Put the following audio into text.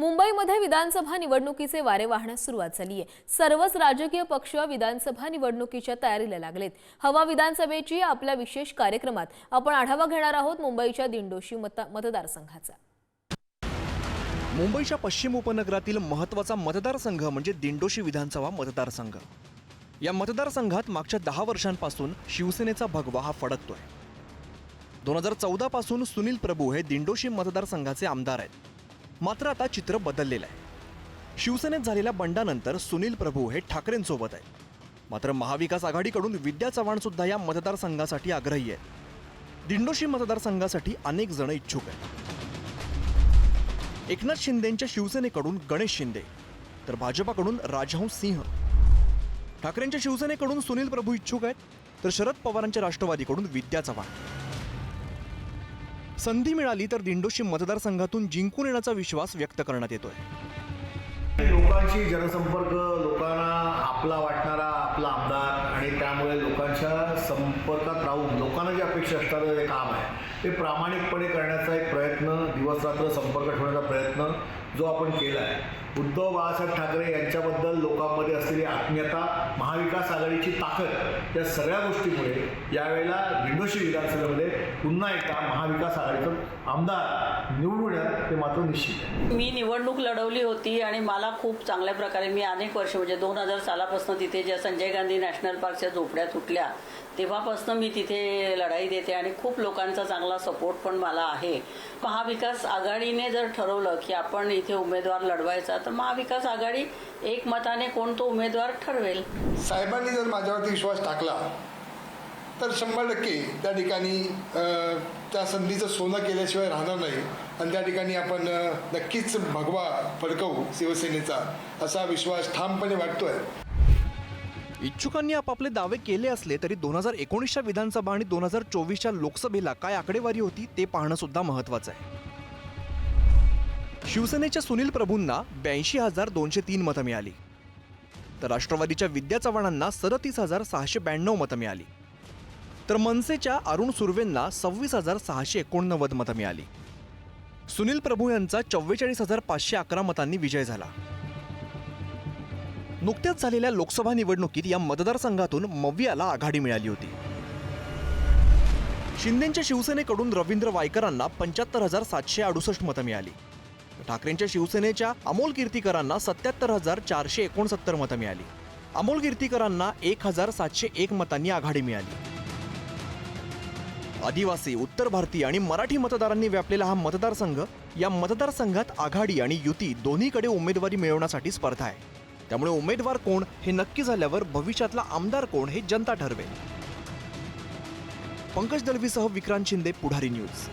मुंबईमध्ये विधानसभा निवडणुकीचे वारे वाहण्यास सुरुवात झाली आहे. सर्वच राजकीय पक्ष विधानसभा निवडणुकीच्या तयारीला लागलेत. हवा विधानसभेची आपल्या विशेष कार्यक्रमात आपण आढावा घेणार आहोत मुंबईच्या दिंडोशी मतदारसंघाचा. मुंबईच्या पश्चिम उपनगरातील महत्त्वाचा मतदारसंघ म्हणजे दिंडोशी विधानसभा मतदारसंघ. या मतदारसंघात मागच्या दहा वर्षांपासून शिवसेनेचा भगवा हा फडकतोय. दोन हजार चौदा पासून सुनील प्रभू हे दिंडोशी मतदारसंघाचे आमदार आहेत. मात्र आता चित्र बदललेलं आहे. शिवसेनेत झालेल्या बंडानंतर सुनील प्रभू हे ठाकरेंसोबत आहेत. मात्र महाविकास आघाडीकडून विद्या चव्हाण सुद्धा या मतदारसंघासाठी आग्रही आहेत. दिंडोशी मतदारसंघासाठी अनेक जण इच्छुक आहेत. एकनाथ शिंदेंच्या शिवसेनेकडून गणेश शिंदे तर भाजपाकडून राजहंस सिंह. ठाकरेंच्या शिवसेनेकडून सुनील प्रभू इच्छुक आहेत तर शरद पवारांच्या राष्ट्रवादीकडून विद्या चव्हाण. संधी मिळाली तर दिंडोशी मतदारसंघातून जिंकून येण्याचा विश्वास व्यक्त करण्यात येतोय. लोकांशी जनसंपर्क लोकांना आपला वाटणारा आपला आमदार आणि त्यामुळे लोकांच्या संपर्कात राहून लोकांना जे अपेक्षा असणारं जे काम आहे. ते प्रामाणिकपणे करण्याचा एक प्रयत्न दिवसरात्र संपर्क ठेवण्याचा प्रयत्न जो आपण केला आहे उद्धव बाळासाहेब ठाकरे यांच्याबद्दल लोकांमध्ये असलेली आत्मीयता महाविकास आघाडीची ताकद या सगळ्या गोष्टीमुळे यावेळेला विंडोशी विधानसभेमध्ये पुन्हा एकदा महाविकास आघाडीचं आमदार निवडून ते मात्र निश्चित आहे. मी निवडणूक लढवली होती आणि मला खूप चांगल्या प्रकारे मी अनेक वर्ष म्हणजे दोन हजार सालापासून तिथे ज्या संजय गांधी नॅशनल पार्कच्या झोपड्या तुटल्या तेव्हापासून मी तिथे लढाई देते आणि खूप लोकांचा चांगला सपोर्ट पण मला आहे. महाविकास आघाडीने जर ठरवलं की आपण इथे उमेदवार लढवायचा तर महाविकास आघाडी एक मताने कोण तो उमेदवार ठरवेल. साहेबांनी जर माझ्यावरती विश्वास टाकला तर शंभर टक्के त्या ठिकाणी त्या संधीचं सोनं केल्याशिवाय राहणार नाही. आणि त्या ठिकाणी आपण नक्कीच भगवा फडकवू शिवसेनेचा असा विश्वास ठामपणे वाटतोय. इच्छुकांनी आपापले दावे केले असले तरी दोन हजार एकोणीसच्या विधानसभा आणि दोन हजार चोवीसच्या लोकसभेला काय आकडेवारी होती ते पाहणं सुद्धा महत्वाचं आहे. शिवसेनेच्या सुनील प्रभूंना ब्याऐंशी हजार दोनशे तीन मतं मिळाली. तर राष्ट्रवादीच्या विद्या चव्हाणांना सदतीस हजार सहाशे ब्याण्णव मतं मिळाली. तर मनसेच्या अरुण सुर्वेंना सव्वीस हजार सहाशे एकोणनव्वद मतं मिळाली. सुनील प्रभू यांचा चव्वेचाळीस हजार पाचशे अकरा मतांनी विजय झाला. नुकत्याच झालेल्या लोकसभा निवडणुकीत या मतदारसंघातून मव्याला आघाडी मिळाली होती. शिंदेच्या शिवसेनेकडून रवींद्र वायकरांना पंच्याहत्तर हजार सातशे अडुसष्ट मतं मिळाली. ठाकरेंच्या शिवसेनेच्या अमोल कीर्तीकरांना सत्याहत्तर हजार चारशे एकोणसत्तर मतं मिळाली. अमोल कीर्तीकरांना एक हजार सातशे एक मतांनी आघाडी मिळाली. आदिवासी उत्तर भारतीय आणि मराठी मतदारांनी व्यापलेला हा मतदारसंघ या मतदारसंघात आघाडी आणि युती दोन्हीकडे उमेदवारी मिळवण्यासाठी स्पर्धा आहे. त्यामुळे उमेदवार कोण हे नक्की झाल्यावर भविष्यातला आमदार कोण हे जनता ठरवेल. पंकज दळवीसह विक्रांत शिंदे पुढारी न्यूज.